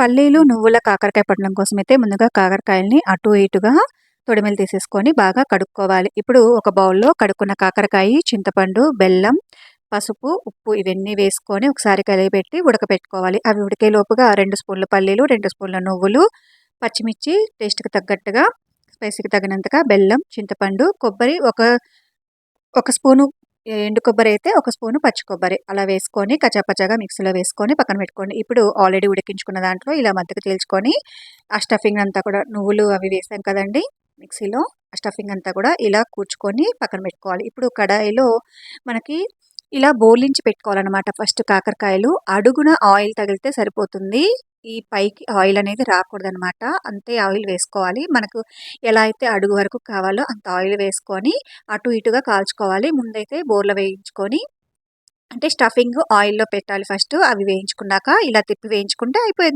పల్లీలు నువ్వుల కాకరకాయ పట్టడం కోసం అయితే ముందుగా కాకరకాయల్ని అటు ఇటుగా తొడిమెలు తీసేసుకొని బాగా కడుక్కోవాలి. ఇప్పుడు ఒక బౌల్లో కడుక్కున్న కాకరకాయ చింతపండు బెల్లం పసుపు ఉప్పు ఇవన్నీ వేసుకొని ఒకసారి కలిపెట్టి ఉడకపెట్టుకోవాలి. అవి ఉడికే లోపుగా రెండు స్పూన్ల పల్లీలు రెండు స్పూన్ల నువ్వులు పచ్చిమిర్చి టేస్ట్కి తగ్గట్టుగా స్పైసీకి తగినంతగా బెల్లం చింతపండు కొబ్బరి ఒక ఒక స్పూను ఎండు కొబ్బరి అయితే ఒక స్పూను పచ్చి కొబ్బరి. అలా వేసుకొని కచ్చాపచ్చాగా మిక్సీలో వేసుకొని పక్కన పెట్టుకోండి. ఇప్పుడు ఆల్రెడీ ఉడికించుకున్న దాంట్లో ఇలా మధ్యకు తేల్చుకొని ఆ స్టఫింగ్ అంతా కూడా నువ్వులు అవి వేసాం కదండి మిక్సీలో. ఆ స్టఫింగ్ అంతా కూడా ఇలా కూర్చుకొని పక్కన పెట్టుకోవాలి. ఇప్పుడు కడాయిలో మనకి ఇలా బోలించి పెట్టుకోవాలన్నమాట. ఫస్ట్ కాకరకాయలు అడుగున ఆయిల్ తగిలితే సరిపోతుంది. ఈ పైకి ఆయిల్ అనేది రాకూడదనమాట అంతే ఆయిల్ వేసుకోవాలి. మనకు ఎలా అయితే అడుగు వరకు కావాలో అంత ఆయిల్ వేసుకొని అటు ఇటుగా కాల్చుకోవాలి. ముందైతే బోర్లో వేయించుకొని అంటే స్టఫింగ్ ఆయిల్లో పెట్టాలి ఫస్ట్. అవి వేయించుకున్నాక ఇలా తిప్పి వేయించుకుంటే అయిపోయింది.